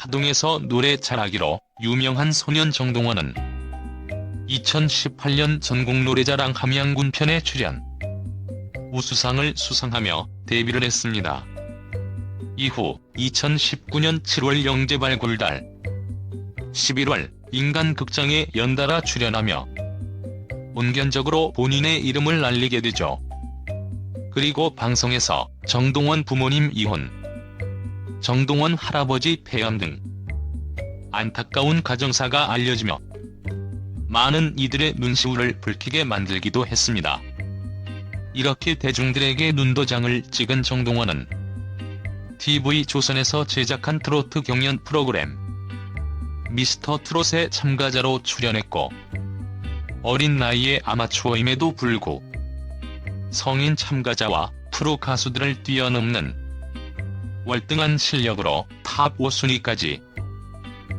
하동에서 노래 잘하기로 유명한 소년 정동원은 2018년 전국노래자랑 함양군 편에 출연. 우수상을 수상하며 데뷔를 했습니다. 이후 2019년 7월 영재 발굴달, 11월 인간극장에 연달아 출연하며 온견적으로 본인의 이름을 알리게 되죠. 그리고 방송에서 정동원 부모님 이혼, 정동원 할아버지 폐암 등 안타까운 가정사가 알려지며 많은 이들의 눈시울을 붉히게 만들기도 했습니다. 이렇게 대중들에게 눈도장을 찍은 정동원은 TV조선에서 제작한 트로트 경연 프로그램 미스터 트롯에 참가자로 출연했고 어린 나이에 아마추어임에도 불구 성인 참가자와 프로 가수들을 뛰어넘는 월등한 실력으로 탑 5순위까지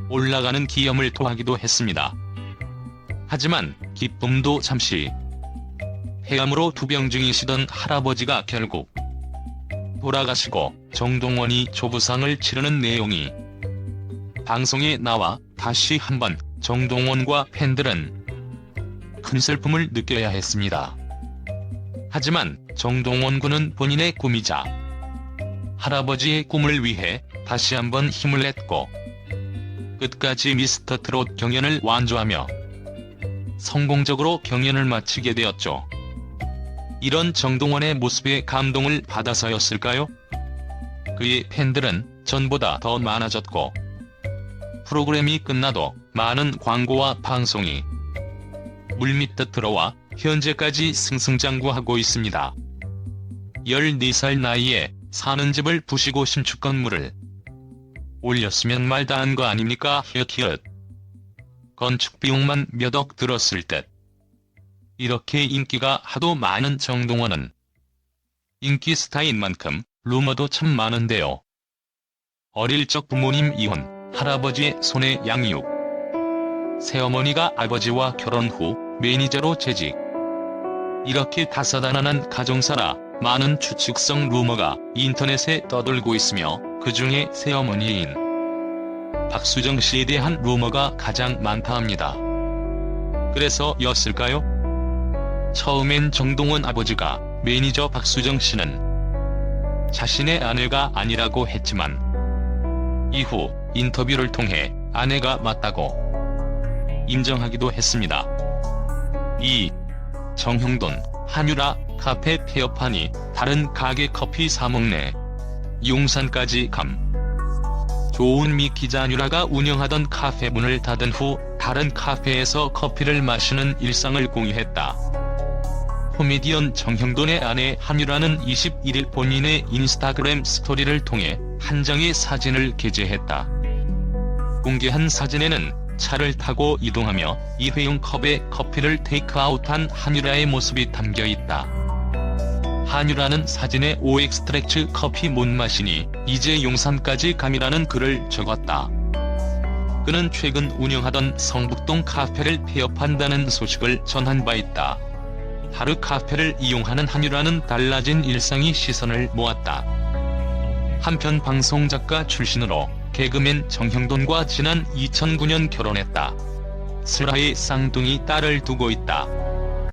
올라가는 기염을 토하기도 했습니다. 하지만 기쁨도 잠시 폐암으로 투병 중이시던 할아버지가 결국 돌아가시고 정동원이 조부상을 치르는 내용이 방송에 나와 다시 한번 정동원과 팬들은 큰 슬픔을 느껴야 했습니다. 하지만 정동원 군은 본인의 꿈이자 할아버지의 꿈을 위해 다시 한번 힘을 냈고 끝까지 미스터 트롯 경연을 완주하며 성공적으로 경연을 마치게 되었죠. 이런 정동원의 모습에 감동을 받아서였을까요? 그의 팬들은 전보다 더 많아졌고 프로그램이 끝나도 많은 광고와 방송이 물밑듯 들어와 현재까지 승승장구하고 있습니다. 14살 나이에 사는 집을 부시고 신축 건물을 올렸으면 말다한 거 아닙니까 히읗히읗 건축 비용만 몇 억 들었을 듯 이렇게 인기가 하도 많은 정동원은 인기 스타인 만큼 루머도 참 많은데요. 어릴 적 부모님 이혼, 할아버지의 손에 양육, 새어머니가 아버지와 결혼 후 매니저로 재직. 이렇게 다사다난한 가정사라 많은 추측성 루머가 인터넷에 떠돌고 있으며 그 중에 새어머니인 박수정 씨에 대한 루머가 가장 많다 합니다. 그래서 였을까요? 처음엔 정동원 아버지가 매니저 박수정 씨는 자신의 아내가 아니라고 했지만 이후 인터뷰를 통해 아내가 맞다고 인정하기도 했습니다. 2. 정형돈, 한유라, 카페 폐업하니 다른 가게 커피 사먹네. 용산까지 감. 조은미 기자 한유라가 운영하던 카페 문을 닫은 후 다른 카페에서 커피를 마시는 일상을 공유했다. 코미디언 정형돈의 아내 한유라는 21일 본인의 인스타그램 스토리를 통해 한 장의 사진을 게재했다. 공개한 사진에는 차를 타고 이동하며 일회용 컵에 커피를 테이크아웃한 한유라의 모습이 담겨 있다. 한유라는 사진에 오엑스트랙츠 커피 못 마시니 이제 용산까지 감이라는 글을 적었다. 그는 최근 운영하던 성북동 카페를 폐업한다는 소식을 전한 바 있다. 하루 카페를 이용하는 한유라는 달라진 일상이 시선을 모았다. 한편 방송작가 출신으로 개그맨 정형돈과 지난 2009년 결혼했다. 슬하의 쌍둥이 딸을 두고 있다.